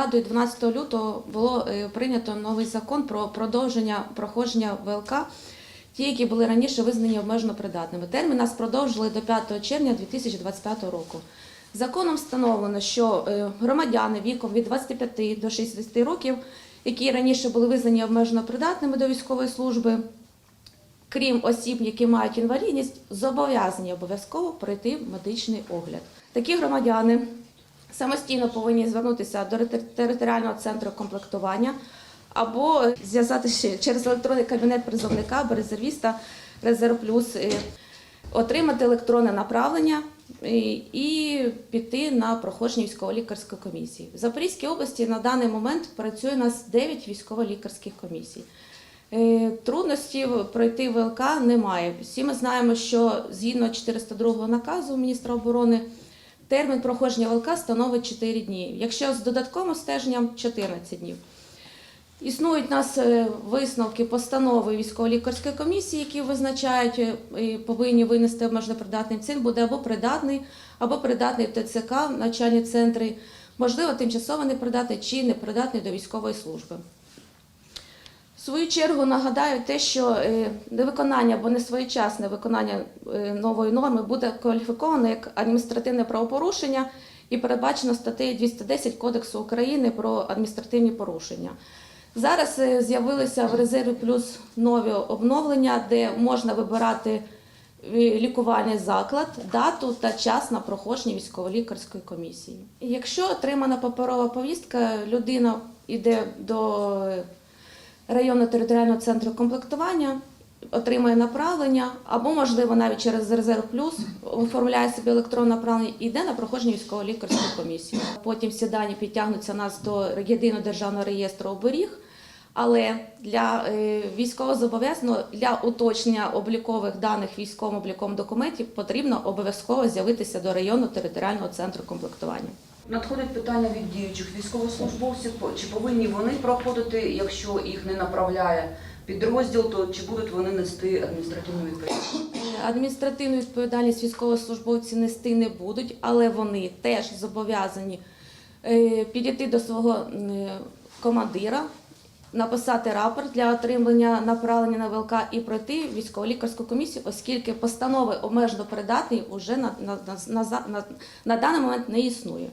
нагадую, 12 лютого було е, прийнято новий закон про продовження проходження ВЛК. Ті, які були раніше визнані обмежено придатними. Термін нас продовжили до 5 червня 2025 року. Законом встановлено, що е, громадяни віком від 25 до 60 років, які раніше були визнані обмежено придатними до військової служби, крім осіб, які мають інвалідність, зобов'язані обов'язково пройти медичний огляд. Такі громадяни самостійно повинні звернутися до територіального центру комплектування або зв'язатися через електронний кабінет призовника або резервіста Резерв Плюс, отримати електронне направлення і піти на проходження військово-лікарської комісії. В Запорізькій області на даний момент працює у нас 9 військово-лікарських комісій. Е, Трудностів пройти ВЛК немає. Всі ми знаємо, що згідно 402 наказу міністра оборони термін проходження ВЛК становить 4 дні. Якщо з додатковим стеженням 14 днів. Існують у нас е, висновки постанови військово-лікарської комісії, які визначають е, і повинні винести обмежено придатний цін, буде або придатний, або придатний в ТЦК, навчальні центри, можливо, тимчасово непридатний чи непридатний до військової служби. Свою чергу нагадаю те, що е, невиконання або несвоєчасне виконання е, нової норми буде кваліфіковано як адміністративне правопорушення і передбачено статтею 210 Кодексу України про адміністративні порушення. Зараз е, з'явилися в резерві плюс нові обновлення, де можна вибирати лікувальний заклад, дату та час на проходження військово-лікарської комісії. Якщо отримана паперова повістка, людина йде до районного територіального центру комплектування, отримує направлення, або, можливо, навіть через резерв плюс оформляє собі електронне направлення і йде на проходження військово-лікарської комісії. Потім всі дані підтягнуться нас до єдиного державного реєстру оберіг. Але для е, військовозобов'язаного для уточнення облікових даних військовим обліковим документів потрібно обов'язково з'явитися до районного територіального центру комплектування. Надходить питання від діючих військовослужбовців, чи повинні вони проходити, якщо їх не направляє підрозділ, то чи будуть вони нести адміністративну відповідальність? Адміністративну відповідальність військовослужбовці нести не будуть, але вони теж зобов'язані е, підійти до свого е, командира, написати рапорт для отримання направлення на ВЛК і пройти військово-лікарську комісію, оскільки постанови обмежено придатний уже на, на, на, на, на, на даний момент не існує.